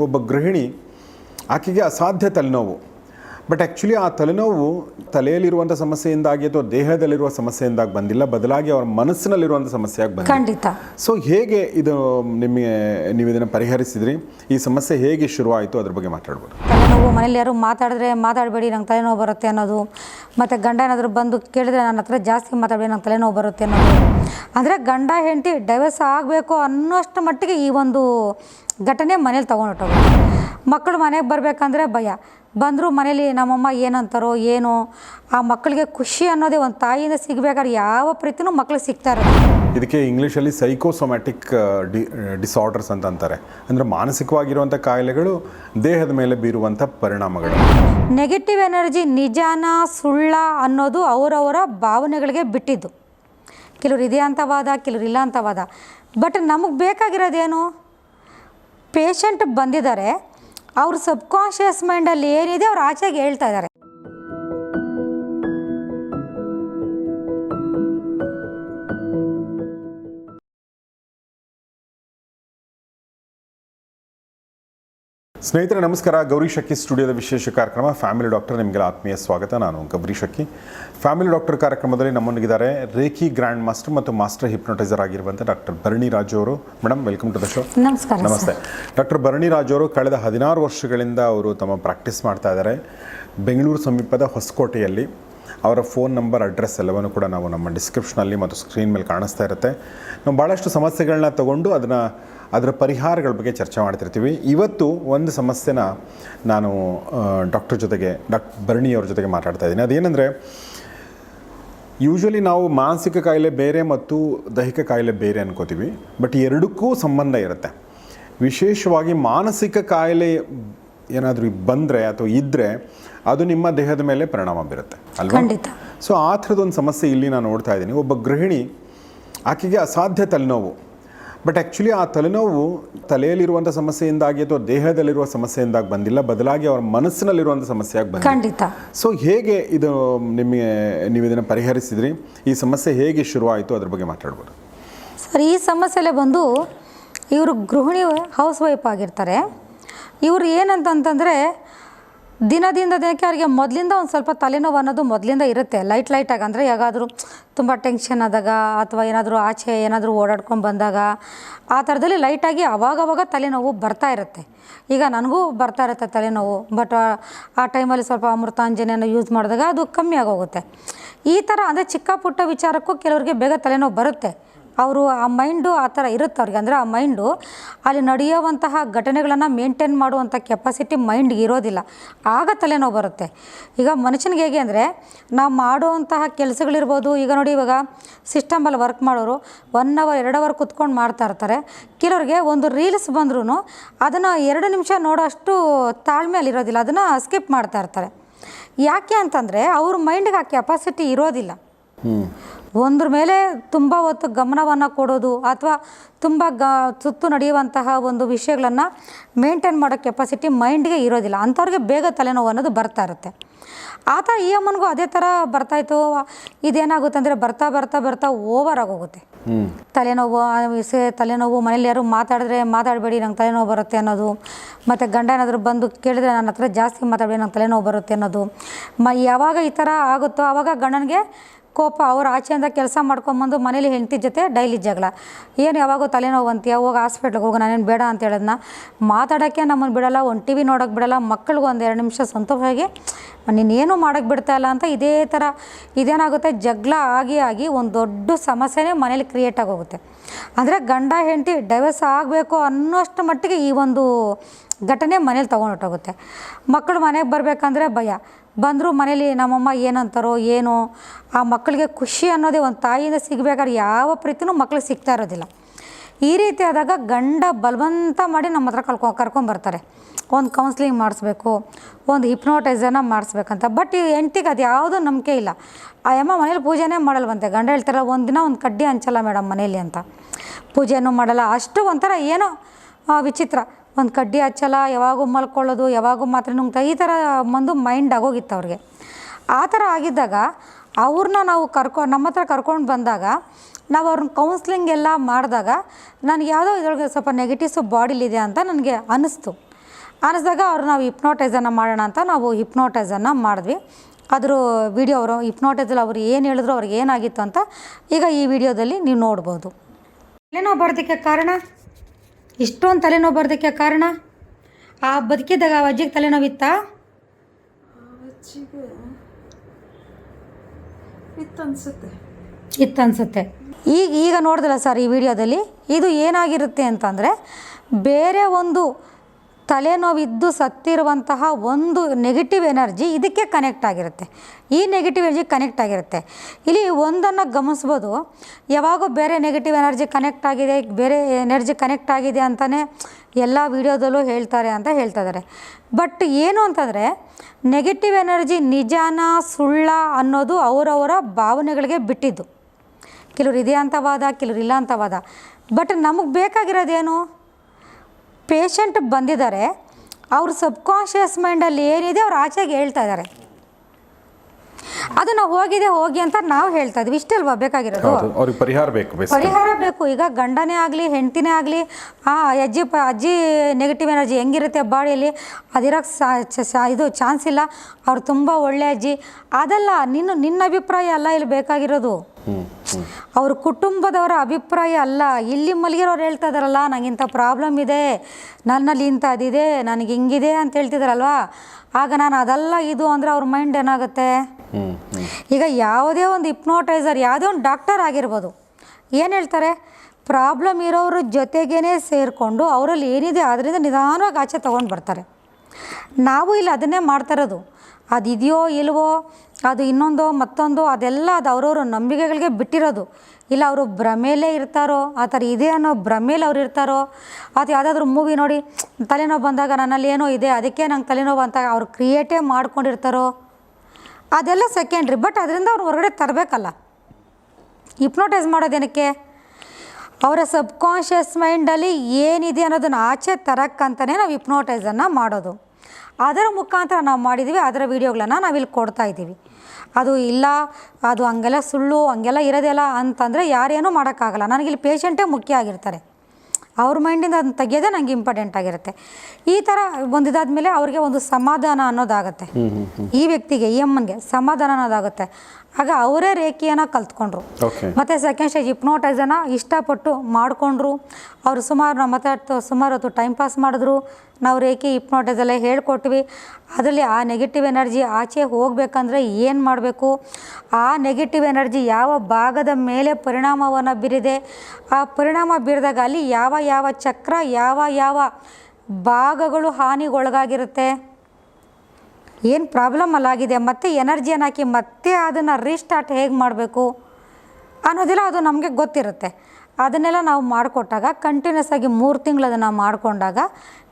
ಒಬ್ಬ ಗೃಹಿಣಿ ಆಕೆಗೆ ಅಸಾಧ್ಯ ತಲೆನೋವು. ಬಟ್ ಆ್ಯಕ್ಚುಲಿ ಆ ತಲೆನೋವು ತಲೆಯಲ್ಲಿರುವಂಥ ಸಮಸ್ಯೆಯಿಂದಾಗಿ ಅಥವಾ ದೇಹದಲ್ಲಿರುವ ಸಮಸ್ಯೆಯಿಂದಾಗಿ ಬಂದಿಲ್ಲ. ಬದಲಾಗಿ ಅವರ ಮನಸ್ಸಿನಲ್ಲಿರುವಂಥ ಸಮಸ್ಯೆಯಾಗಿ ಬಂದಿದೆ ಖಂಡಿತ. ಸೊ ಹೇಗೆ ಇದು ನಿಮಗೆ ನೀವು ಇದನ್ನು ಪರಿಹರಿಸಿದ್ರಿ? ಈ ಸಮಸ್ಯೆ ಹೇಗೆ ಶುರುವಾಯಿತು? ಅದ್ರ ಬಗ್ಗೆ ಮಾತಾಡ್ಬೋದು. ತಲೆನೋವು ಮನೇಲಿ ಯಾರು ಮಾತಾಡಿದ್ರೆ ಮಾತಾಡಬೇಡಿ ನಂಗೆ ತಲೆನೋವು ಬರುತ್ತೆ ಅನ್ನೋದು. ಮತ್ತು ಗಂಡ ಏನಾದರೂ ಬಂದು ಕೇಳಿದ್ರೆ ನನ್ನ ಹತ್ರ ಜಾಸ್ತಿ ಮಾತಾಡಬೇಡಿ ನಂಗೆ ತಲೆನೋವು ಬರುತ್ತೆ ಅನ್ನೋದು. ಅಂದರೆ ಗಂಡ ಹೆಂಡತಿ ಡೈವರ್ಸ್ ಆಗಬೇಕು ಅನ್ನೋಷ್ಟು ಮಟ್ಟಿಗೆ ಈ ಒಂದು ಘಟನೆ ಮನೇಲಿ ತೊಗೊಂಡೋಗ್ತಾರೆ ಮಕ್ಕಳು ಮನೆಗೆ ಬರಬೇಕಂದ್ರೆ ಭಯ. ಬಂದರೂ ಮನೇಲಿ ನಮ್ಮಮ್ಮ ಏನಂತಾರೋ ಏನೋ ಆ ಮಕ್ಕಳಿಗೆ ಖುಷಿ ಅನ್ನೋದೇ ಒಂದು ತಾಯಿಯಿಂದ ಸಿಗಬೇಕಾದ್ರೆ ಯಾವ ಪ್ರೀತಿನೂ ಮಕ್ಕಳು ಸಿಗ್ತಾ ಇರೋದು ಇದಕ್ಕೆ ಇಂಗ್ಲೀಷಲ್ಲಿ ಸೈಕೋಸೊಮ್ಯಾಟಿಕ್ ಡಿ ಡಿಸಾರ್ಡರ್ಸ್ ಅಂತ ಅಂತಾರೆ. ಅಂದರೆ ಮಾನಸಿಕವಾಗಿರುವಂಥ ಕಾಯಿಲೆಗಳು ದೇಹದ ಮೇಲೆ ಬೀರುವಂಥ ಪರಿಣಾಮಗಳು. ನೆಗೆಟಿವ್ ಎನರ್ಜಿ ನಿಜಾನ ಸುಳ್ಳ ಅನ್ನೋದು ಅವರವರ ಭಾವನೆಗಳಿಗೆ ಬಿಟ್ಟಿದ್ದು. ಕೆಲವ್ರು ಇದೆ ಅಂತ ವಾದ ಕೆಲವ್ರು ಇಲ್ಲ ಅಂತ ವಾದ. ಬಟ್ ನಮಗೆ ಬೇಕಾಗಿರೋದೇನು? ಪೇಷಂಟ್ ಬಂದಿದ್ದಾರೆ. ಅವ್ರ ಸಬ್ಕಾನ್ಷಿಯಸ್ ಮೈಂಡಲ್ಲಿ ಏನಿದೆ ಅವ್ರು ಆಚೆಗೆ ಹೇಳ್ತಾ ಇದ್ದಾರೆ. ಸ್ನೇಹಿತರೆ ನಮಸ್ಕಾರ. ಗೌರಿ ಶಕ್ಕಿ ಸ್ಟುಡಿಯೋದ ವಿಶೇಷ ಕಾರ್ಯಕ್ರಮ. ಫ್ಯಾಮಿಲಿ ಡಾಕ್ಟರ್ ನಿಮಗೆಲ್ಲ ಆತ್ಮೀಯ ಸ್ವಾಗತ. ನಾನು ಗೌರಿ ಶಕ್ಕಿ ಫ್ಯಾಮಿಲಿ ಡಾಕ್ಟರ್ ಕಾರ್ಯಕ್ರಮದಲ್ಲಿ ನಮ್ಮೊಂದಿಗಿದ್ದಾರೆ ರೇಖಿ ಗ್ರ್ಯಾಂಡ್ ಮಾಸ್ಟರ್ ಮತ್ತು ಮಾಸ್ಟರ್ ಹಿಪ್ನೋಟೈಸರ್ ಆಗಿರುವಂಥ ಡಾಕ್ಟರ್ ಭರಣಿ ರಾಜು ಅವರು. Madam welcome to the show. ನಮಸ್ಕಾರ ನಮಸ್ತೆ. ಡಾಕ್ಟರ್ ಭರಣಿ ರಾಜು ಅವರು ಕಳೆದ ಹದಿನಾರು ವರ್ಷಗಳಿಂದ ಅವರು ತಮ್ಮ ಪ್ರಾಕ್ಟೀಸ್ ಮಾಡ್ತಾ ಇದ್ದಾರೆ. ಬೆಂಗಳೂರು ಸಮೀಪದ ಹೊಸಕೋಟೆಯಲ್ಲಿ. ಅವರ ಫೋನ್ ನಂಬರ್, ಅಡ್ರೆಸ್ ಎಲ್ಲವನ್ನು ಕೂಡ ನಾವು ನಮ್ಮ ಡಿಸ್ಕ್ರಿಪ್ಷನಲ್ಲಿ ಮತ್ತು ಸ್ಕ್ರೀನ್ ಮೇಲೆ ಕಾಣಿಸ್ತಾ ಇರುತ್ತೆ. ನಾವು ಭಾಳಷ್ಟು ಸಮಸ್ಯೆಗಳನ್ನ ತಗೊಂಡು ಅದನ್ನು, ಅದರ ಪರಿಹಾರಗಳ ಬಗ್ಗೆ ಚರ್ಚೆ ಮಾಡ್ತಿರ್ತೀವಿ. ಇವತ್ತು ಒಂದು ಸಮಸ್ಯೆನ ನಾನು ಡಾಕ್ಟರ್ ಜೊತೆಗೆ ಡಾಕ್ಟರ್ ಭರಣಿಯವ್ರ ಜೊತೆಗೆ ಮಾತಾಡ್ತಾ ಇದ್ದೀನಿ. ಅದೇನೆಂದರೆ, ಯೂಶ್ವಲಿ ನಾವು ಮಾನಸಿಕ ಕಾಯಿಲೆ ಬೇರೆ ಮತ್ತು ದೈಹಿಕ ಕಾಯಿಲೆ ಬೇರೆ ಅನ್ಕೋತೀವಿ. ಬಟ್ ಎರಡಕ್ಕೂ ಸಂಬಂಧ ಇರುತ್ತೆ. ವಿಶೇಷವಾಗಿ ಮಾನಸಿಕ ಕಾಯಿಲೆ ಏನಾದರೂ ಬಂದರೆ ಅಥವಾ ಇದ್ದರೆ ಅದು ನಿಮ್ಮ ದೇಹದ ಮೇಲೆ ಪರಿಣಾಮ ಬೀರುತ್ತೆ ಅಲ್ವಾ? ಸೊ ಆ ಥರದೊಂದು ಸಮಸ್ಯೆ ಇಲ್ಲಿ ನಾನು ನೋಡ್ತಾ ಇದ್ದೀನಿ. ಒಬ್ಬ ಗೃಹಿಣಿ ಆಕೆಗೆ ಅಸಾಧ್ಯ ತಲೆನೋವು. ಬಟ್ ಆ್ಯಕ್ಚುಲಿ ಆ ತಲೆನೋವು ತಲೆಯಲ್ಲಿರುವಂಥ ಸಮಸ್ಯೆಯಿಂದಾಗಿ ಅಥವಾ ದೇಹದಲ್ಲಿರುವ ಸಮಸ್ಯೆಯಿಂದಾಗಿ ಬಂದಿಲ್ಲ ಬದಲಾಗಿ ಅವರ ಮನಸ್ಸಿನಲ್ಲಿರುವಂಥ ಸಮಸ್ಯೆಯಾಗಿ ಬಂದಿದೆ. ಖಂಡಿತ. ಸೊ ಹೇಗೆ ಇದು ನಿಮಗೆ ನೀವು ಇದನ್ನು ಪರಿಹರಿಸಿದ್ರಿ? ಈ ಸಮಸ್ಯೆ ಹೇಗೆ ಶುರುವಾಯಿತು? ಅದ್ರ ಬಗ್ಗೆ ಮಾತಾಡ್ಬೋದು. ಸರ್ ಈ ಸಮಸ್ಯೆಲೆ ಬಂದು ಇವರು ಗೃಹಿಣಿ ಹೌಸ್ ವೈಫ್ ಆಗಿರ್ತಾರೆ. ಇವರು ಏನಂತಂತಂದರೆ ದಿನದಿಂದ ದಿನಕ್ಕೆ ಅವರಿಗೆ ಮೊದಲಿಂದ ಒಂದು ಸ್ವಲ್ಪ ತಲೆನೋವು ಅನ್ನೋದು ಮೊದಲಿಂದ ಇರುತ್ತೆ. ಲೈಟ್ ಲೈಟಾಗಿ ಅಂದರೆ ಯಾವಾಗಾದರೂ ತುಂಬ ಟೆನ್ಷನ್ ಆದಾಗ ಅಥವಾ ಏನಾದರೂ ಆಚೆ ಏನಾದರೂ ಓಡಾಡ್ಕೊಂಡು ಬಂದಾಗ ಆ ಥರದಲ್ಲಿ ಲೈಟಾಗಿ ಅವಾಗವಾಗ ತಲೆನೋವು ಬರ್ತಾ ಇರುತ್ತೆ. ಈಗ ನನಗೂ ಬರ್ತಾ ಇರುತ್ತೆ ತಲೆನೋವು ಬಟ್ ಆ ಟೈಮಲ್ಲಿ ಸ್ವಲ್ಪ ಅಮೃತಾಂಜನೆಯನ್ನು ಯೂಸ್ ಮಾಡಿದಾಗ ಅದು ಕಮ್ಮಿ ಆಗೋಗುತ್ತೆ. ಈ ಥರ ಅಂದರೆ ಚಿಕ್ಕ ಪುಟ್ಟ ವಿಚಾರಕ್ಕೂ ಕೆಲವರಿಗೆ ಬೇಗ ತಲೆನೋವು ಬರುತ್ತೆ. ಅವರು ಆ ಮೈಂಡು ಆ ಥರ ಇರುತ್ತೆ ಅವ್ರಿಗೆ. ಅಂದರೆ ಆ ಮೈಂಡು ಅಲ್ಲಿ ನಡೆಯುವಂತಹ ಘಟನೆಗಳನ್ನು ಮೇಂಟೈನ್ ಮಾಡುವಂಥ ಕೆಪಾಸಿಟಿ ಮೈಂಡ್ಗೆ ಇರೋದಿಲ್ಲ. ಆಗ ತಲೆನೋವು ಬರುತ್ತೆ. ಈಗ ಮನುಷ್ಯನಿಗೆ ಹೇಗೆ ಅಂದರೆ ನಾವು ಮಾಡುವಂತಹ ಕೆಲಸಗಳಿರ್ಬೋದು. ಈಗ ನೋಡಿ ಇವಾಗ ಸಿಸ್ಟಮಲ್ಲಿ ವರ್ಕ್ ಮಾಡೋರು ಒನ್ ಅವರ್ ಎರಡು ಅವರ್ ಕುತ್ಕೊಂಡು ಮಾಡ್ತಾ ಇರ್ತಾರೆ. ಕೆಲವ್ರಿಗೆ ಒಂದು ರೀಲ್ಸ್ ಬಂದ್ರೂ ಅದನ್ನು ಎರಡು ನಿಮಿಷ ನೋಡೋಷ್ಟು ತಾಳ್ಮೆ ಅಲ್ಲಿರೋದಿಲ್ಲ ಅದನ್ನು ಸ್ಕಿಪ್ ಮಾಡ್ತಾ ಇರ್ತಾರೆ. ಯಾಕೆ ಅಂತಂದರೆ ಅವ್ರ ಮೈಂಡ್ಗೆ ಆ ಕೆಪಾಸಿಟಿ ಇರೋದಿಲ್ಲ. ಒಂದ್ರ ಮೇಲೆ ತುಂಬ ಹೊತ್ತು ಗಮನವನ್ನು ಕೊಡೋದು ಅಥವಾ ತುಂಬ ಗ ಸುತ್ತು ನಡೆಯುವಂತಹ ಒಂದು ವಿಷಯಗಳನ್ನು ಮೇಂಟೈನ್ ಮಾಡೋ ಕೆಪಾಸಿಟಿ ಮೈಂಡ್ಗೆ ಇರೋದಿಲ್ಲ. ಅಂಥವ್ರಿಗೆ ಬೇಗ ತಲೆನೋವು ಅನ್ನೋದು ಬರ್ತಾ ಇರುತ್ತೆ. ಆ ಥರ ಈ ಅಮ್ಮನಿಗೂ ಅದೇ ಥರ ಬರ್ತಾಯಿತ್ತು ಇದೇನಾಗುತ್ತೆ ಅಂದರೆ ಬರ್ತಾ ಬರ್ತಾ ಬರ್ತಾ ಓವರ್ ಆಗೋಗುತ್ತೆ. ತಲೆನೋವು ತಲೆನೋವು ಮನೇಲಿ ಯಾರು ಮಾತಾಡಿದ್ರೆ ಮಾತಾಡಬೇಡಿ ನಂಗೆ ತಲೆನೋವು ಬರುತ್ತೆ ಅನ್ನೋದು. ಮತ್ತು ಗಂಡ ಏನಾದರೂ ಬಂದು ಕೇಳಿದ್ರೆ ನನ್ನ ಹತ್ರ ಜಾಸ್ತಿ ಮಾತಾಡಬೇಡಿ ನಂಗೆ ತಲೆನೋವು ಬರುತ್ತೆ ಅನ್ನೋದು. ಮ ಯಾವಾಗ ಈ ಥರ ಆಗುತ್ತೋ ಆವಾಗ ಗಂಡನಿಗೆ ಕೋಪ, ಅವ್ರು ಆಚೆಯಿಂದ ಕೆಲಸ ಮಾಡ್ಕೊಂಬಂದು ಮನೇಲಿ ಹೆಂಡತಿ ಜೊತೆ ಡೈಲಿ ಜಗಳ. ಏನು ಯಾವಾಗೋ ತಲೆನೋವು ಅಂತೀಯ, ಹೋಗಿ ಹಾಸ್ಪಿಟ್ಲಿಗೆ ಹೋಗಿ, ನಾನೇನು ಬೇಡ ಅಂತ ಹೇಳೋದನ್ನ ಮಾತಾಡೋಕ್ಕೆ ನಮ್ಮನ್ನು ಬಿಡಲ್ಲ, ಒಂದು ಟಿ ವಿ ನೋಡೋಕೆ ಬಿಡೋಲ್ಲ ಮಕ್ಕಳಿಗೆ ಒಂದು ಎರಡು ನಿಮಿಷ ಸಂತೋಷವಾಗಿ ನೀನೇನು ಮಾಡೋಕ್ಕೆ ಬಿಡ್ತಾ ಇಲ್ಲ ಅಂತ ಇದೇ ಥರ ಇದೇನಾಗುತ್ತೆ? ಜಗಳ ಆಗಿ ಆಗಿ ಒಂದು ದೊಡ್ಡ ಸಮಸ್ಯೆನೇ ಮನೇಲಿ ಕ್ರಿಯೇಟ್ ಆಗೋಗುತ್ತೆ. ಅಂದರೆ ಗಂಡ ಹೆಂಡತಿ ಡೈವರ್ಸ್ ಆಗಬೇಕು ಅನ್ನೋಷ್ಟು ಮಟ್ಟಿಗೆ ಈ ಒಂದು ಘಟನೆ ಮನೇಲಿ ತೊಗೊಂಡೋಗುತ್ತೆ ಮಕ್ಕಳು ಮನೆಗೆ ಬರಬೇಕಂದ್ರೆ ಭಯ. ಬಂದರೂ ಮನೇಲಿ ನಮ್ಮಮ್ಮ ಏನಂತಾರೋ ಏನೋ, ಆ ಮಕ್ಕಳಿಗೆ ಖುಷಿ ಅನ್ನೋದೇ ಒಂದು ತಾಯಿಯಿಂದ ಸಿಗಬೇಕಾದ್ರೆ ಯಾವ ಪ್ರೀತಿನೂ ಮಕ್ಳಿಗೆ ಸಿಗ್ತಾ ಇರೋದಿಲ್ಲ. ಈ ರೀತಿ ಆದಾಗ ಗಂಡ ಬಲವಂತ ಮಾಡಿ ನಮ್ಮ ಹತ್ರ ಕರ್ಕೊ, ಕರ್ಕೊಂಬರ್ತಾರೆ. ಒಂದು ಕೌನ್ಸ್ಲಿಂಗ್ ಮಾಡಿಸ್ಬೇಕು, ಒಂದು ಹಿಪ್ನೋಟೈಸರ್ನ ಮಾಡಿಸ್ಬೇಕಂತ. ಬಟ್ ಈ ಹೆಂಡ್ತಿಗೆ ಅದು ಯಾವುದೂ ನಂಬಿಕೆ ಇಲ್ಲ. ಆ ಅಮ್ಮ ಮನೇಲಿ ಪೂಜೆನೇ ಮಾಡಲ್ವಂತೆ ಗಂಡ ಹೇಳ್ತಾರ ಒಂದು ದಿನ ಒಂದು ಕಡ್ಡಿ ಹಂಚಲ್ಲ ಮೇಡಮ್ ಮನೇಲಿ ಅಂತ. ಪೂಜೆನೂ ಮಾಡಲ್ಲ. ಅಷ್ಟು ಒಂಥರ ಏನೋ ವಿಚಿತ್ರ. ಒಂದು ಕಡ್ಡಿ ಹಚ್ಚಲ್ಲ, ಯಾವಾಗೂ ಮಲ್ಕೊಳ್ಳೋದು, ಯಾವಾಗೂ ಮಾತ್ರ ನುಂಗ್ತಾ, ಈ ಥರ ಒಂದು ಮೈಂಡ್ ಆಗೋಗಿತ್ತು ಅವ್ರಿಗೆ. ಆ ಥರ ಆಗಿದ್ದಾಗ ಅವ್ರನ್ನ ನಾವು ಕರ್ಕೊ, ನಮ್ಮ ಹತ್ರ ಕರ್ಕೊಂಡು ಬಂದಾಗ, ನಾವು ಅವ್ರನ್ನ ಕೌನ್ಸ್ಲಿಂಗ್ ಎಲ್ಲ ಮಾಡಿದಾಗ, ನನಗೆ ಯಾವುದೋ ಇದ್ರೊಳಗೆ ಸ್ವಲ್ಪ ನೆಗೆಟಿವ್ಸು ಬಾಡಿಲಿದೆ ಅಂತ ನನಗೆ ಅನ್ನಿಸ್ತು. ಅನ್ನಿಸ್ದಾಗ ಅವ್ರು ನಾವು ಹಿಪ್ನೋಟೈಸನ್ನು ಮಾಡೋಣ ಅಂತ ನಾವು ಹಿಪ್ನೋಟೈಸನ್ನು ಮಾಡಿದ್ವಿ. ಅದರ ವಿಡಿಯೋ ಅವರು ಹಿಪ್ನೋಟೈಸಲ್ಲಿ ಅವ್ರು ಏನು ಹೇಳಿದ್ರು ಅವ್ರಿಗೆ ಏನಾಗಿತ್ತು ಅಂತ ಈಗ ಈ ವಿಡಿಯೋದಲ್ಲಿ ನೀವು ನೋಡ್ಬೋದು. ತಲೆನೋವು ಬರೋದಕ್ಕೆ ಕಾರಣ? ಇಷ್ಟೊಂದು ತಲೆನೋವು ಬರೋದಕ್ಕೆ ಕಾರಣ? ಆ ಬದುಕಿದಾಗ ಆ ಅಜ್ಜಿಗೆ ತಲೆನೋವಿತ್ತಾ? ಇತ್ತ ಇತ್ತು ಅನ್ಸುತ್ತೆ. ಇತ್ತು ಅನಿಸುತ್ತೆ. ಈಗ ಈಗ ನೋಡಿದ್ರಲ್ಲ ಸರ್ ಈ ವಿಡಿಯೋದಲ್ಲಿ ಇದು ಏನಾಗಿರುತ್ತೆ ಅಂತಂದರೆ ಬೇರೆ ಒಂದು ತಲೆನೋವಿದ್ದು ಸತ್ತಿರುವಂತಹ ಒಂದು ನೆಗೆಟಿವ್ ಎನರ್ಜಿ ಇದಕ್ಕೆ ಕನೆಕ್ಟ್ ಆಗಿರುತ್ತೆ. ಈ ನೆಗೆಟಿವ್ ಎನರ್ಜಿ ಕನೆಕ್ಟ್ ಆಗಿರುತ್ತೆ. ಇಲ್ಲಿ ಒಂದನ್ನು ಗಮನಿಸ್ಬೋದು. ಯಾವಾಗೋ ಬೇರೆ ನೆಗೆಟಿವ್ ಎನರ್ಜಿ ಕನೆಕ್ಟ್ ಆಗಿದೆ, ಬೇರೆ ಎನರ್ಜಿ ಕನೆಕ್ಟ್ ಆಗಿದೆ ಅಂತಲೇ ಎಲ್ಲ ವಿಡಿಯೋದಲ್ಲೂ ಹೇಳ್ತಾರೆ ಅಂತ ಹೇಳ್ತಾ ಇದ್ದಾರೆ. ಬಟ್ ಏನು ಅಂತಂದರೆ ನೆಗೆಟಿವ್ ಎನರ್ಜಿ ನಿಜಾನ, ಸುಳ್ಳ ಅನ್ನೋದು ಅವರವರ ಭಾವನೆಗಳಿಗೆ ಬಿಟ್ಟಿದ್ದು. ಕೆಲವ್ರು ಇದೆ ಅಂತ ವಾದ, ಕೆಲವ್ರು ಇಲ್ಲ ಬಟ್ ನಮಗೆ ಬೇಕಾಗಿರೋದೇನು? ಪೇಷಂಟ್ ಬಂದಿದ್ದಾರೆ ಅವ್ರ ಸಬ್ಕಾನ್ಷಿಯಸ್ ಮೈಂಡಲ್ಲಿ ಏನಿದೆ ಅವ್ರು ಆಚೆಗೆ ಹೇಳ್ತಾ ಇದ್ದಾರೆ. ಅದು ನಾವು ಹೋಗಿದೆ ಹೋಗಿ ಅಂತ ನಾವು ಹೇಳ್ತಾ ಇದ್ವಿ. ಇಷ್ಟೇ ಅಲ್ವಾ ಬೇಕಾಗಿರೋದು ಅವ್ರಿಗೆ ಪರಿಹಾರ ಬೇಕು ಪರಿಹಾರ ಬೇಕು. ಈಗ ಗಂಡನೇ ಆಗಲಿ ಹೆಂಡ್ತಿನೇ ಆಗಲಿ ಆ ಅಜ್ಜಿ ಪ ಅಜ್ಜಿ ನೆಗೆಟಿವ್ ಎನರ್ಜಿ ಹೆಂಗಿರುತ್ತೆ ಬಾಡಿಯಲ್ಲಿ ಅದಿರೋಕ್ಕೆ ಸಾ ಚ- ಇದು ಚಾನ್ಸ್ ಇಲ್ಲ. ಅವ್ರು ತುಂಬ ಒಳ್ಳೆ ಅಜ್ಜಿ. ಅದಲ್ಲ ನಿನ್ನ ನಿನ್ನ ಅಭಿಪ್ರಾಯ ಅಲ್ಲ ಇಲ್ಲಿ ಬೇಕಾಗಿರೋದು. ಅವ್ರ ಕುಟುಂಬದವರ ಅಭಿಪ್ರಾಯ ಅಲ್ಲ. ಇಲ್ಲಿ ಮಲಗಿರೋರು ಹೇಳ್ತಾ ಇದಾರಲ್ಲ ನಂಗೆ ಇಂಥ ಪ್ರಾಬ್ಲಮ್ ಇದೆ. ನನ್ನಲ್ಲಿ ಇಂಥದ್ದಿದೆ ನನಗೆ ಹಿಂಗಿದೆ ಅಂತ ಹೇಳ್ತಿದಾರಲ್ವಾ? ಆಗ ನಾನು ಅದಲ್ಲ ಇದು ಅಂದರೆ ಅವ್ರ ಮೈಂಡ್ ಏನಾಗುತ್ತೆ? ಈಗ ಯಾವುದೇ ಒಂದು ಇಪ್ನೋಟೈಸರ್ ಯಾವುದೇ ಒಂದು ಡಾಕ್ಟರ್ ಆಗಿರ್ಬೋದು ಏನು ಹೇಳ್ತಾರೆ? ಪ್ರಾಬ್ಲಮ್ ಇರೋವ್ರ ಜೊತೆಗೇ ಸೇರಿಕೊಂಡು ಅವರಲ್ಲಿ ಏನಿದೆ ಅದರಿಂದ ನಿಧಾನವಾಗಿ ಆಚೆ ತೊಗೊಂಡು ಬರ್ತಾರೆ. ನಾವು ಇಲ್ಲಿ ಅದನ್ನೇ ಮಾಡ್ತಾ ಇರೋದು. ಅದು ಇದೆಯೋ ಇಲ್ವೋ, ಅದು ಇನ್ನೊಂದೋ ಮತ್ತೊಂದು, ಅದೆಲ್ಲ ಅದು ಅವ್ರವ್ರ ನಂಬಿಕೆಗಳಿಗೆ ಬಿಟ್ಟಿರೋದು. ಇಲ್ಲ ಅವರು ಭ್ರಮೇಲೇ ಇರ್ತಾರೋ, ಆ ಥರ ಇದೆ ಅನ್ನೋ ಭ್ರಮೇಲಿ ಅವ್ರು ಇರ್ತಾರೋ, ಅದು ಯಾವುದಾದ್ರೂ ಮೂವಿ ನೋಡಿ, ತಲೆನೋವು ಬಂದಾಗ ನನ್ನಲ್ಲಿ ಏನೋ ಇದೆ, ಅದಕ್ಕೆ ನಂಗೆ ತಲೆನೋವು ಅಂತ ಅವ್ರು ಕ್ರಿಯೇಟೇ ಮಾಡ್ಕೊಂಡಿರ್ತಾರೋ, ಅದೆಲ್ಲ ಸೆಕೆಂಡ್ರಿ ಬಟ್ ಅದರಿಂದ ಅವ್ರು ಹೊರಗಡೆ ತರಬೇಕಲ್ಲ. ಹಿಪ್ನೋಟೈಸ್ ಮಾಡೋದೇನಕ್ಕೆ ಅವರ ಸಬ್ಕಾನ್ಷಿಯಸ್ ಮೈಂಡಲ್ಲಿ ಏನಿದೆ ಅನ್ನೋದನ್ನು ಆಚೆ ತರಕ್ಕಂತಲೇ ನಾವು ಹಿಪ್ನೋಟೈಸನ್ನು ಮಾಡೋದು. ಅದರ ಮುಖಾಂತರ ನಾವು ಮಾಡಿದ್ದೀವಿ ಅದರ ವೀಡಿಯೋಗಳನ್ನ ನಾವಿಲ್ಲಿ ಕೊಡ್ತಾ ಇದ್ದೀವಿ. ಅದು ಇಲ್ಲ ಅದು ಹಂಗೆಲ್ಲ ಸುಳ್ಳು ಹಂಗೆಲ್ಲ ಇರೋದಿಲ್ಲ ಅಂತಂದರೆ ಯಾರೇನೂ ಮಾಡೋಕ್ಕಾಗಲ್ಲ. ನನಗಿಲ್ಲಿ ಪೇಷಂಟೇ ಮುಖ್ಯ ಆಗಿರ್ತಾರೆ. ಅವ್ರ ಮೈಂಡಿಂದ ಅದನ್ನ ತೆಗೆಯೋದೇ ನಂಗೆ ಇಂಪಾರ್ಟೆಂಟ್ ಆಗಿರುತ್ತೆ. ಈ ಥರ ಒಂದಿದಾದ್ಮೇಲೆ ಅವ್ರಿಗೆ ಒಂದು ಸಮಾಧಾನ ಅನ್ನೋದಾಗುತ್ತೆ. ಈ ವ್ಯಕ್ತಿಗೆ ಈ ಅಮ್ಮನಿಗೆ ಸಮಾಧಾನ ಅನ್ನೋದಾಗುತ್ತೆ. ಆಗ ಅವರೇ ರೇಖಿಯನ್ನು ಕಲ್ತ್ಕೊಂಡ್ರು. ಮತ್ತು ಸೆಕೆಂಡ್ ಸ್ಟೇಜ್ ಇಪ್ನೋಟೈಸನ್ನು ಇಷ್ಟಪಟ್ಟು ಮಾಡಿಕೊಂಡ್ರು. ಅವರು ಸುಮಾರು ನಾವು ಮಾತಾಡ್ತು ಸುಮಾರು ಹೊತ್ತು ಟೈಮ್ ಪಾಸ್ ಮಾಡಿದ್ರು. ನಾವು ರೇಖೆ ಹಿಪ್ನೋಟೈಸಲ್ಲೇ ಹೇಳ್ಕೊಟ್ವಿ. ಅದರಲ್ಲಿ ಆ ನೆಗೆಟಿವ್ ಎನರ್ಜಿ ಆಚೆ ಹೋಗಬೇಕಂದ್ರೆ ಏನು ಮಾಡಬೇಕು? ಆ ನೆಗೆಟಿವ್ ಎನರ್ಜಿ ಯಾವ ಭಾಗದ ಮೇಲೆ ಪರಿಣಾಮವನ್ನು ಬೀರಿದೆ? ಆ ಪರಿಣಾಮ ಬೀರಿದಾಗ ಅಲ್ಲಿ ಯಾವ ಯಾವ ಚಕ್ರ ಯಾವ ಯಾವ ಭಾಗಗಳು ಹಾನಿಗೊಳಗಾಗಿರುತ್ತೆ? ಏನು ಪ್ರಾಬ್ಲಮ್ ಅಲ್ಲಾಗಿದೆ ಮತ್ತೆ ಎನರ್ಜಿಯನ್ನು ಹಾಕಿ ಮತ್ತೆ ಅದನ್ನು ರೀಸ್ಟಾರ್ಟ್ ಹೇಗೆ ಮಾಡಬೇಕು? ಅನ್ನೋದೆಲ್ಲ ಅದು ನಮಗೆ ಗೊತ್ತಿರುತ್ತೆ. ಅದನ್ನೆಲ್ಲ ನಾವು ಮಾಡಿಕೊಟ್ಟಾಗ ಕಂಟಿನ್ಯೂಸ್ ಆಗಿ ಮೂರು ತಿಂಗಳು ಅದನ್ನು ಮಾಡಿಕೊಂಡಾಗ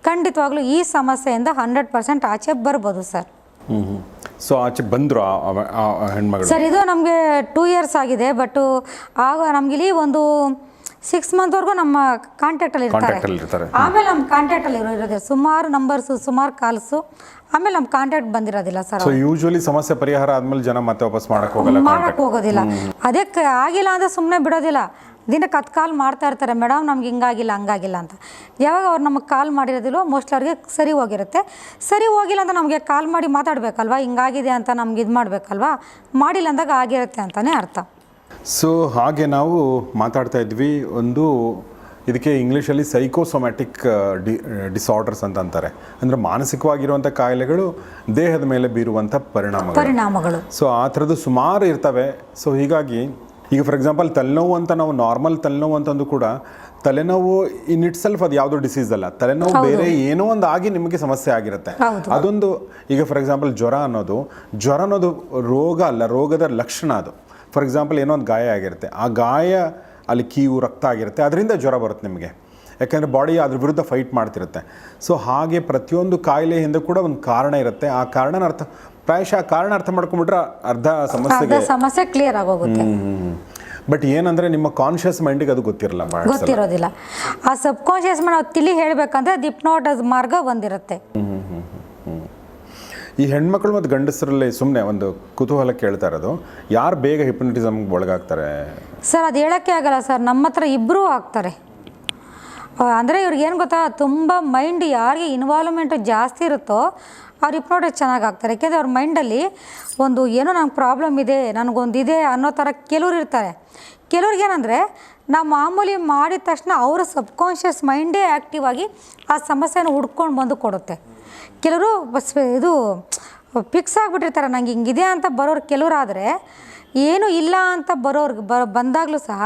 ಖಂಡಿತವಾಗ್ಲೂ ಈ ಸಮಸ್ಯೆಯಿಂದ ಹಂಡ್ರೆಡ್ ಪರ್ಸೆಂಟ್ ಆಚೆ ಬರ್ಬೋದು ಸರ್. ಸೊ ಆಚೆ ಬಂದರು ಹೆಣ್ಮಗಳು. ಸರ್ ಇದು ನಮಗೆ ಟೂ ಇಯರ್ಸ್ ಆಗಿದೆ ಬಟ್ಟು ಆಗ ನಮಗಿಲ್ಲಿ ಒಂದು ಸಿಕ್ಸ್ ಮಂತ್ವರೆಗೂ ನಮ್ಮ ಕಾಂಟ್ಯಾಕ್ಟಲ್ಲಿ ಇರ್ತಾರೆ. ಕಾಂಟ್ಯಾಕ್ಟಲ್ಲಿ ಇರ್ತಾರೆ. ಆಮೇಲೆ ನಮ್ಮ ಕಾಂಟ್ಯಾಕ್ಟಲ್ಲಿ ಇರೋ ಇರೋದಿಲ್ಲ ಸುಮಾರು ನಂಬರ್ಸು ಸುಮಾರು ಕಾಲ್ಸು ಆಮೇಲೆ ನಮ್ಮ ಕಾಂಟ್ಯಾಕ್ಟ್ ಬಂದಿರೋದಿಲ್ಲ ಸರ್ ಸೊ ಯೂಶ್ವಲಿ ಸಮಸ್ಯೆ ಪರಿಹಾರ ಆದ್ಮೇಲೆ ಜನ ಮತ್ತೆ ವಾಪಸ್ ಮಾಡಕ್ ಹೋಗಲ್ಲ ಮಾಡಕ್ ಹೋಗೋದಿಲ್ಲ. ಅದಕ್ಕೆ ಆಗಿಲ್ಲ ಅಂದ್ರೆ ಸುಮ್ಮನೆ ಬಿಡೋದಿಲ್ಲ. ದಿನಕ್ಕೆ ಹತ್ತು ಕಾಲ್ ಮಾಡ್ತಾ ಇರ್ತಾರೆ ಮೇಡಮ್ ನಮ್ಗೆ ಹಿಂಗಾಗಿಲ್ಲ ಹಂಗಾಗಿಲ್ಲ ಅಂತ. ಯಾವಾಗ ಅವ್ರು ನಮಗೆ ಕಾಲ್ ಮಾಡಿರೋದಿಲ್ಲೋ ಮೋಸ್ಟ್ಲಿ ಅವ್ರಿಗೆ ಸರಿ ಹೋಗಿರುತ್ತೆ. ಸರಿ ಹೋಗಿಲ್ಲ ಅಂತ ನಮಗೆ ಕಾಲ್ ಮಾಡಿ ಮಾತಾಡಬೇಕಲ್ವಾ? ಹಿಂಗಾಗಿದೆ ಅಂತ ನಮ್ಗೆ ಇದು ಮಾಡಬೇಕಲ್ವಾ? ಮಾಡಿಲ್ಲ ಅಂದಾಗ ಆಗಿರುತ್ತೆ ಅಂತಲೇ ಅರ್ಥ. ಸೊ ಹಾಗೆ ನಾವು ಮಾತಾಡ್ತಾ ಇದ್ವಿ. ಒಂದು ಇದಕ್ಕೆ ಇಂಗ್ಲೀಷಲ್ಲಿ ಸೈಕೋಸೊಮ್ಯಾಟಿಕ್ ಡಿ ಡಿಸಾರ್ಡರ್ಸ್ ಅಂತ ಅಂತಾರೆ. ಅಂದರೆ ಮಾನಸಿಕವಾಗಿರುವಂಥ ಕಾಯಿಲೆಗಳು ದೇಹದ ಮೇಲೆ ಬೀರುವಂಥ ಪರಿಣಾಮಗಳು. ಪರಿಣಾಮಗಳು. ಸೊ ಆ ಥರದ್ದು ಸುಮಾರು ಇರ್ತವೆ. ಸೊ ಹೀಗಾಗಿ ಈಗ ಫಾರ್ ಎಕ್ಸಾಂಪಲ್ ತಲೆನೋವು ಅಂತ ನಾವು ನಾರ್ಮಲ್ ತಲೆನೋವು ಅಂತಂದು ಕೂಡ ತಲೆನೋವು ಇನ್ ಇಟ್ ಸೆಲ್ಫ್ ಅದು ಯಾವುದೋ ಡಿಸೀಸ್ ಅಲ್ಲ. ತಲೆನೋವು ಬೇರೆ ಏನೋ ಒಂದು ಆಗಿ ನಿಮಗೆ ಸಮಸ್ಯೆ ಆಗಿರುತ್ತೆ. ಅದೊಂದು ಈಗ ಫಾರ್ ಎಕ್ಸಾಂಪಲ್ ಜ್ವರ ಅನ್ನೋದು ಜ್ವರ ಅನ್ನೋದು ರೋಗ ಅಲ್ಲ ರೋಗದ ಲಕ್ಷಣ ಅದು. ಫಾರ್ ಎಕ್ಸಾಂಪಲ್ ಏನೋ ಒಂದು ಗಾಯ ಆಗಿರುತ್ತೆ. ಆ ಗಾಯ ಅಲ್ಲಿ ಕೀವು ರಕ್ತ ಆಗಿರುತ್ತೆ. ಅದರಿಂದ ಜ್ವರ ಬರುತ್ತೆ ನಿಮಗೆ. ಯಾಕೆಂದರೆ ಬಾಡಿ ಅದ್ರ ವಿರುದ್ಧ ಫೈಟ್ ಮಾಡ್ತಿರುತ್ತೆ. ಸೊ ಹಾಗೆ ಪ್ರತಿಯೊಂದು ಕಾಯಿಲೆ ಹಿಂದೆ ಕೂಡ ಒಂದು ಕಾರಣ ಇರುತ್ತೆ. ಆ ಕಾರಣನ ಅರ್ಥ ಪ್ರಾಯಶಃ ಆ ಕಾರಣ ಅರ್ಥ ಮಾಡ್ಕೊಂಡ್ಬಿಟ್ರೆ ಅರ್ಧ ಸಮಸ್ಯೆಗೆ ಅರ್ಧ ಸಮಸ್ಯೆ ಕ್ಲಿಯರ್ ಆಗೋಗುತ್ತೆ. ಬಟ್ ಏನಂದ್ರೆ ನಿಮ್ಮ ಕಾನ್ಷಿಯಸ್ ಮೈಂಡಿಗೆ ಅದು ಗೊತ್ತಿರಲ್ಲ ಗೊತ್ತಿರೋದಿಲ್ಲ. ಆ ಸಬ್ ಕಾನ್ಶಿಯಸ್ ಮೈಂಡ್ ತಿಳಿ ಹೇಳಬೇಕಂದ್ರೆ ದಿಪ್ನೋಟ್ ಮಾರ್ಗ ಒಂದಿರುತ್ತೆ. ಈ ಹೆಣ್ಮಕ್ಳು ಮತ್ತು ಗಂಡಸರಲ್ಲಿ ಸುಮ್ಮನೆ ಒಂದು ಕುತೂಹಲ ಕೇಳ್ತಾ ಇರೋದು, ಯಾರು ಬೇಗ ಹಿಪ್ನಟಿಸಮ್ಗೆ ಒಳಗಾಗ್ತಾರೆ? ಸರ್, ಅದು ಹೇಳೋಕ್ಕೆ ಆಗಲ್ಲ ಸರ್. ನಮ್ಮ ಹತ್ರ ಇಬ್ಬರೂ ಆಗ್ತಾರೆ. ಅಂದರೆ ಇವ್ರಿಗೆ ಏನು ಗೊತ್ತಾ, ತುಂಬ ಮೈಂಡ್ ಯಾರಿಗೆ ಇನ್ವಾಲ್ವ್ಮೆಂಟ್ ಜಾಸ್ತಿ ಇರುತ್ತೋ ಅವ್ರು ಹಿಪ್ನೋಟೈಸ್ ಚೆನ್ನಾಗಿ ಆಗ್ತಾರೆ. ಯಾಕೆಂದರೆ ಅವ್ರ ಮೈಂಡಲ್ಲಿ ಒಂದು ಏನೋ ನಂಗೆ ಪ್ರಾಬ್ಲಮ್ ಇದೆ ನನಗೊಂದಿದೆ ಅನ್ನೋ ಥರ ಕೆಲವ್ರು ಇರ್ತಾರೆ. ಕೆಲವ್ರಿಗೆ ಏನಂದರೆ, ನಾವು ಮಾಮೂಲಿ ಮಾಡಿದ ತಕ್ಷಣ ಅವರ ಸಬ್ಕಾನ್ಷಿಯಸ್ ಮೈಂಡೇ ಆ್ಯಕ್ಟಿವ್ ಆಗಿ ಆ ಸಮಸ್ಯೆನ ಹುಡ್ಕೊಂಡು ಬಂದು ಕೊಡುತ್ತೆ. ಕೆಲವರು ಇದು ಫಿಕ್ಸ್ ಆಗಿಬಿಟ್ಟಿರ್ತಾರೆ, ನಂಗೆ ಹಿಂಗಿದೆ ಅಂತ ಬರೋರು ಕೆಲವರಾದರೆ, ಏನು ಇಲ್ಲ ಅಂತ ಬರೋರ್ಗೆ ಬ, ಬಂದಾಗಲೂ ಸಹ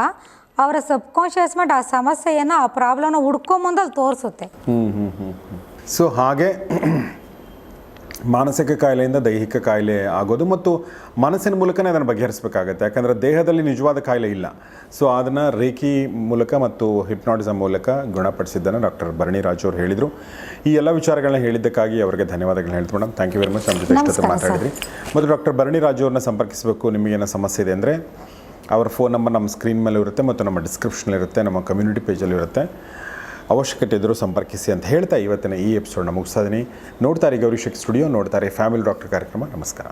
ಅವರ ಸಬ್ಕಾನ್ಷಿಯಸ್ ಮೈಂಡ್ ಆ ಸಮಸ್ಯೆಯನ್ನು, ಆ ಪ್ರಾಬ್ಲಮ್ನ ಹುಡ್ಕೊಂಬಂದಲ್ಲಿ ತೋರಿಸುತ್ತೆ. ಸೊ ಹಾಗೆ ಮಾನಸಿಕ ಕಾಯಿಲೆಯಿಂದ ದೈಹಿಕ ಕಾಯಿಲೆ ಆಗೋದು ಮತ್ತು ಮನಸ್ಸಿನ ಮೂಲಕನೇ ಅದನ್ನು ಬಗೆಹರಿಸಬೇಕಾಗತ್ತೆ. ಯಾಕಂದರೆ ದೇಹದಲ್ಲಿ ನಿಜವಾದ ಕಾಯಿಲೆ ಇಲ್ಲ. ಸೊ ಅದನ್ನು ರೇಖಿ ಮೂಲಕ ಮತ್ತು ಹಿಪ್ನಾಟಿಸಮ್ ಮೂಲಕ ಗುಣಪಡಿಸಿದ್ದನ್ನು ಡಾಕ್ಟರ್ ಭರಣಿ ರಾಜು ಅವರು ಹೇಳಿದರು. ಈ ಎಲ್ಲ ವಿಚಾರಗಳನ್ನ ಹೇಳಿದ್ದಕ್ಕಾಗಿ ಅವರಿಗೆ ಧನ್ಯವಾದಗಳನ್ನ ಹೇಳ್ತು madam. Thank you very much ನಮ್ಮ ಜೊತೆ ಇಷ್ಟೊತ್ತು ಮಾತಾಡಿದ್ರಿ. ಮತ್ತು ಡಾಕ್ಟರ್ ಭರಣಿ ರಾಜು ಅವ್ರನ್ನ ಸಂಪರ್ಕಿಸಬೇಕು. ನಿಮಗೇನೋ ಸಮಸ್ಯೆ ಇದೆ ಅಂದರೆ ಅವರ ಫೋನ್ ನಂಬರ್ ನಮ್ಮ ಸ್ಕ್ರೀನ್ ಮೇಲೆ ಇರುತ್ತೆ ಮತ್ತು ನಮ್ಮ ಡಿಸ್ಕ್ರಿಪ್ಷನ್ಲಿರುತ್ತೆ ನಮ್ಮ ಕಮ್ಯುನಿಟಿ ಪೇಜಲ್ಲಿ ಇರುತ್ತೆ ಅವಶ್ಯಕತೆ ಇದ್ದರೂ ಸಂಪರ್ಕಿಸಿ ಅಂತ ಹೇಳ್ತಾ ಇವತ್ತಿನ ಈ ಎಪಿಸೋಡ್ನ ಮುಗಿಸ್ತಾ ಇದ್ದೀನಿ ನೋಡ್ತಾರೆ ಗೌರಿಶಕ್ ಸ್ಟುಡಿಯೋ ನೋಡ್ತಾರೆ ಫ್ಯಾಮಿಲಿ ಡಾಕ್ಟರ್ ಕಾರ್ಯಕ್ರಮ. ನಮಸ್ಕಾರ.